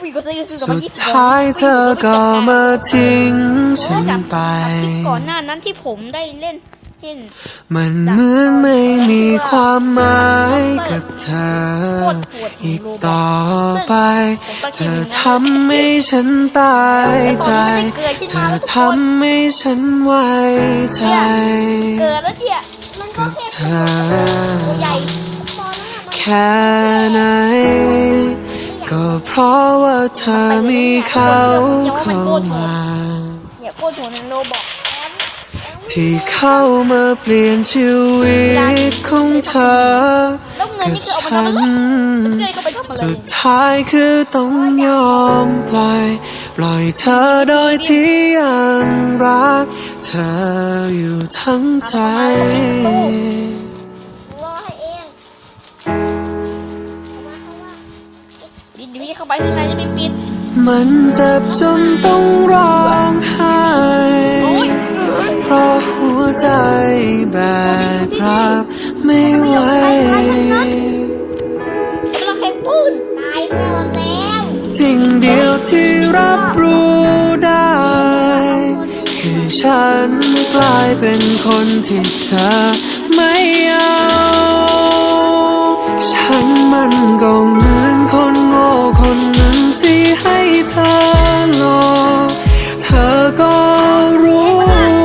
ผู้หญิงก็ซื้อซื้อกับสุมันดยี่สิบท้ายเธอก็มาทิ้งฉันจากไป คลิปก่อนหน้านั้นที่ผมได้เล่นเล่นมันเหมือนไม่มีความหมายกับเธอ อีกต่อไป เธอทำให้ฉันตายใจ เธอทำให้ฉันไว้ใจ เกิดแล้วเนี่ยมันก็กับแค่เธอ ตัวใหญ่ตอนนั้นแค่ไหน ก็เพราะว่าเธอมีเขาเข้ามา เนี่ยโคตรหัวในโรบอกที่เข้ามาเปลี่ยนชีวิตของเธอแล้วเงินกับนี่คือเอามาฉัทำนอะไรเงินก็ไปทำอะไรสุดท้ายคือต้องยอมปล่อยปล่อยเธอโดยที่ยังรัก เธออยู่ทั้งใจ ไปข้างในจะไม่ปิด มันเจ็บจนต้องร้องไห้โอ้ยเพราะหัวใจแบกรับไม่ไหวเราแค่พูดตายไปหมดแล้ว สิ่งเดียวที่รับรู้ได้ คือฉันกลายเป็นคนที่เธอไม่เอา ฉันมันก็ เธอหลอกเธอก็รู้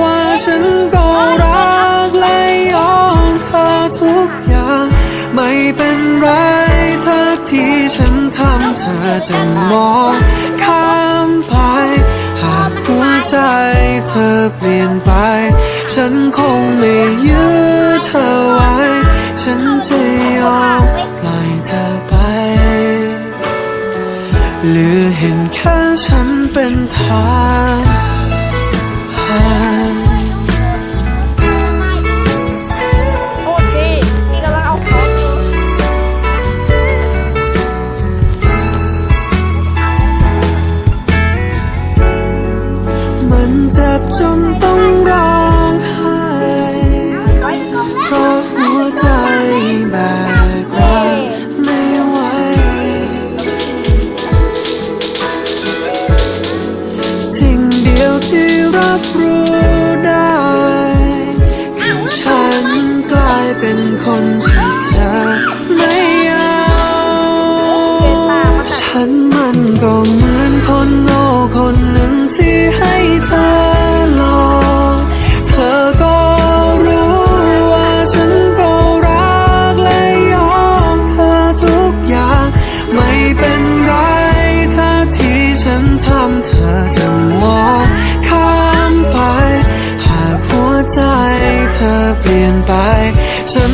ว่าฉันก็รักและยอมเธอทุกอย่าง ไม่เป็นไรถ้าที่ฉันทำเธอจะมองข้ามไป หากหัวใจเธอเปลี่ยนไป ฉันคงไม่ยื้อเธอไว้ ฉันจะยอมปล่อยเธอ หรือเห็นแค่ฉันเป็นทางผ่าน เธอจะมองข้ามไป หากหัวใจเธอเปลี่ยนไป ฉัน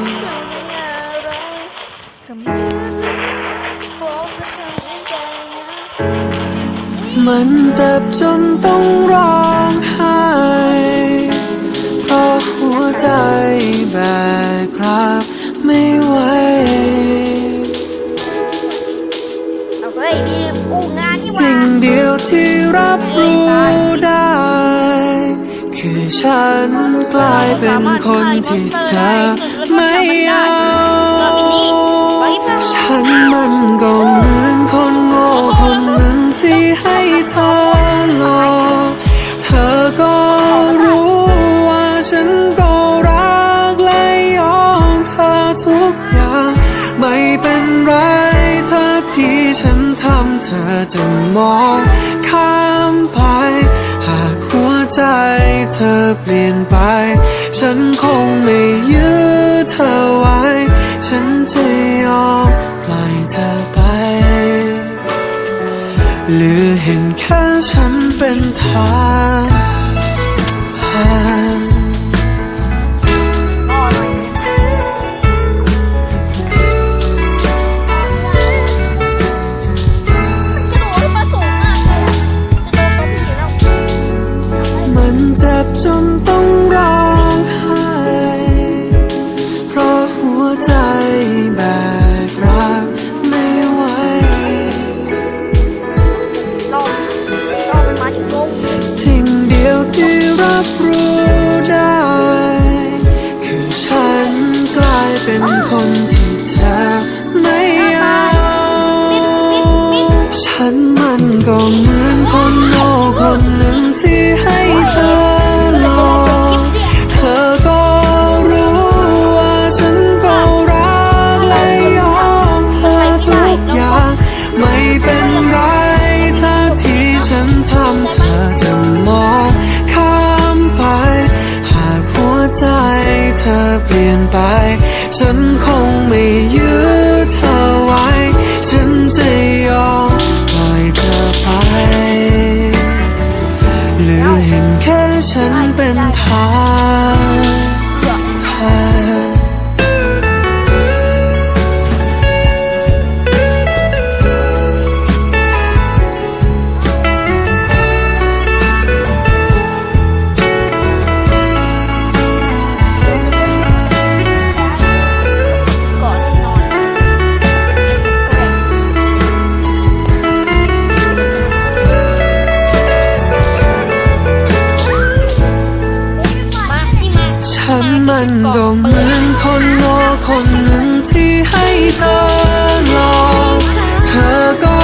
มันเจ็บจนต้องร้องไห้เพราะหัวใจแบกรับไม่ไหวเอาเฮ้ยดีอู้งานนี่หว่าสิ่งเดียวที่รับรู้ได้ คือฉันกลายเป็นคนที่เธอ มองข้ามไป หากหัวใจเธอเปลี่ยนไป ฉันคงไม่ยื้อเธอไว้ ฉันจะยอมปล่อยเธอไป หรือเห็นแค่ฉันเป็นทาง ฉันมันก็เหมือนคนโง่คนหนึ่งที่ให้เธอรอเธอก็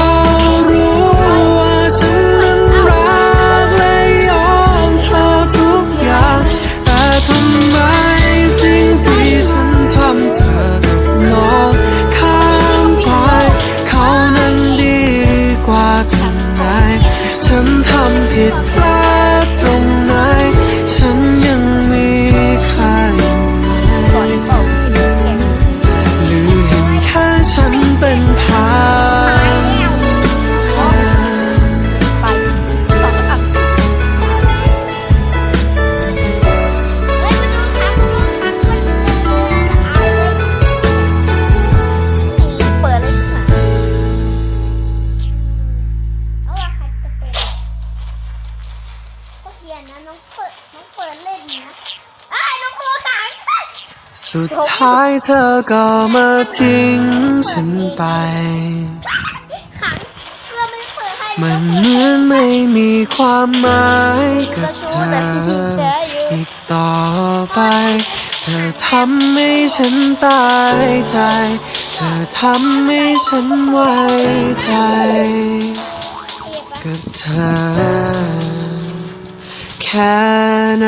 สุดท้ายเธอก็มาทิ้งฉันไป ขังเพื่อไม่เปิดให้มันเหมือนไม่มีความหมายกับเธออีกต่อไป เธธอทำให้ฉันตายใจ เธอทำให้ฉันไว้ใจ กับเธอ แค่ไหน